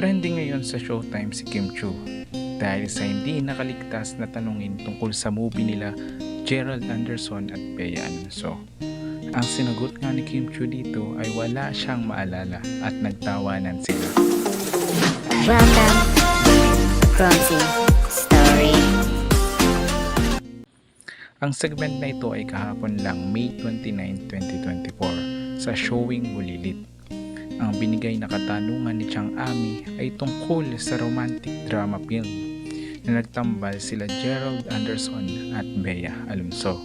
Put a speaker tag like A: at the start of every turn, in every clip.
A: Trending ngayon sa Showtime si Kim Chu dahil sa hindi nakaligtas na tanungin tungkol sa movie nila Gerald Anderson at Bea Alonso. Ang sinagot nga ni Kim Chu dito ay wala siyang maalala at nagtawanan sila.
B: Welcome.
A: Ang segment na ito ay kahapon lang May 29, 2024 sa showing Bulilit. Ang binigay na katanungan ni Chang Ami ay tungkol sa romantic drama film na nagtambal sila Gerald Anderson at Bea Alonso.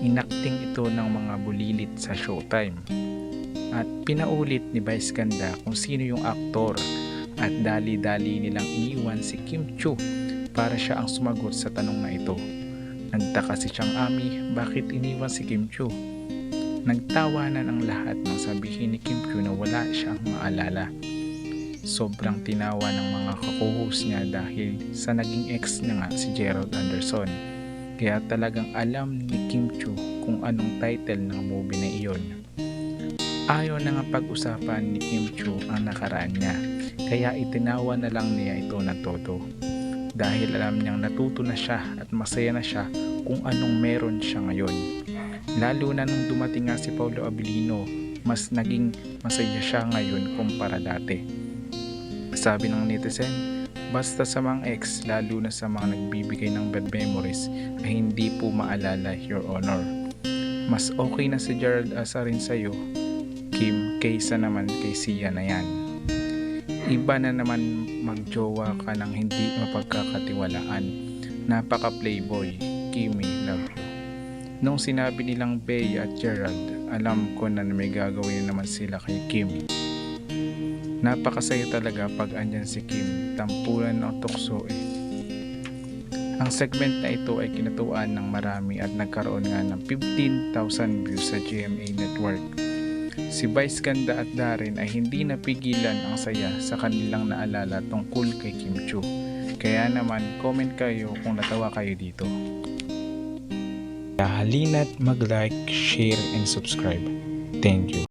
A: Inakting ito ng mga bulilit sa showtime. At pinaulit ni Vice Ganda kung sino yung aktor at dali-dali nilang iniwan si Kim Chu para siya ang sumagot sa tanong na ito. Nagtaka si Chang Ami bakit iniwan si Kim Chu. Nagtawanan ang lahat nang sabihin ni Kim Chu na wala siyang maalala. Sobrang tinawa ng mga kakuhus niya dahil sa naging ex niya nga si Gerald Anderson. Kaya talagang alam ni Kim Chu kung anong title ng movie na iyon. Ayaw na nga pag-usapan ni Kim Chu ang nakaraan niya, kaya itinawa na lang niya ito na todo dahil alam niyang natuto na siya at masaya na siya kung anong meron siya ngayon. Lalo na nung dumating nga si Paulo Abilino, mas naging masaya siya ngayon kumpara dati. Sabi ng netizen, basta sa mga ex, lalo na sa mga nagbibigay ng bad memories, ay hindi po maalala your honor. Mas okay na si Gerald Asarin sa'yo, Kim, kaysa naman kay Sia na yan. Iba na naman magjowa ka ng hindi mapagkakatiwalaan. Napaka playboy, Kimi, love. Nung sinabi nilang Bea at Gerald, alam ko na may gagawin naman sila kay Kim. Napakasaya talaga pag andyan si Kim, tampulan ng tukso eh. Ang segment na ito ay kinatuan ng marami at nagkaroon nga ng 15,000 views sa GMA Network. Si Vice Ganda at Darren ay hindi napigilan ang saya sa kanilang naalala tungkol kay Kim Chu. Kaya naman, comment kayo kung natawa kayo dito. Halina't mag-like, share, and subscribe. Thank you.